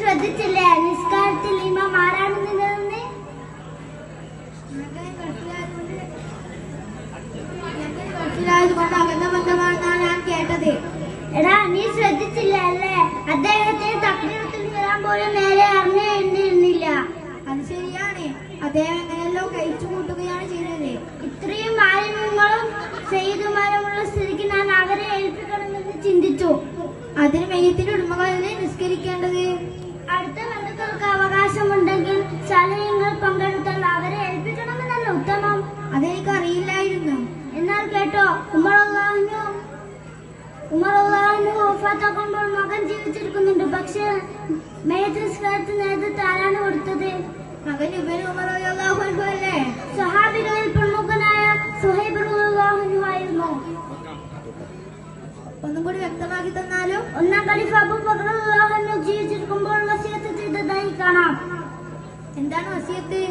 ശ്രദ്ധിച്ചില്ലേ? നിസ്കാരത്തിൽ ഇമാം ആരാണ് നിന്നതെന്ന് ഗൾഫിലായതുകൊണ്ട് അകന്ന ബന്ധമാണെന്നാണ് ഞാൻ കേട്ടത്. എടാ നീ ശ്രദ്ധിച്ചില്ല? അല്ലേ? അദ്ദേഹത്തിന് തക്രീരത്തിൽ വരാൻ പോലും നേരെ അറിഞ്ഞിരുന്നില്ല. അത് ശരിയാണ്. അദ്ദേഹം എങ്ങനെയല്ലോ കഴിച്ചു കൂട്ടുകയാണ് ചെയ്തത്. ഇത്രയും ആലിമ്യങ്ങളും സെയ്തുമാരുമുള്ള സ്ഥിതിക്ക് ഞാൻ അവരെ ഏൽപ്പിക്കണമെന്ന് ചിന്തിച്ചു. അതിന് മെയ്യത്തിന്റെ ഉടമകളിൽ നിസ്കരിക്കേണ്ടത്? അടുത്ത ബന്ധുക്കൾക്ക് അവകാശമുണ്ടെങ്കിൽ ശാലയങ്ങൾ പങ്കെടുത്താൽ അവരെ ഏൽപ്പിക്കണമെന്നല്ല ഉത്തമം. അതെനിക്ക് അറിയില്ലായിരുന്നു. എന്നാൽ കേട്ടോ ഉമർ അള്ളാഹു വഫാത്താക്കുമ്പോൾ മകൻ ജീവിച്ചിരിക്കുന്നുണ്ട്. പക്ഷേ മേയത്ത് നിസ്കാരത്തിന് നേതൃത്വം ആരാണ് കൊടുത്തത്? മകൻ റളിയല്ലാഹു അൻഹു അല്ലേ? സഹാബികളിൽ പ്രമുഖനായ സുഹൈബ് റളിയല്ലാഹു ആയിരുന്നു. ഒന്നും കൂടി വ്യക്തമാക്കി തന്നാലും? ഒന്നാം ഖലീഫ അബൂബക്കർ Centano 7,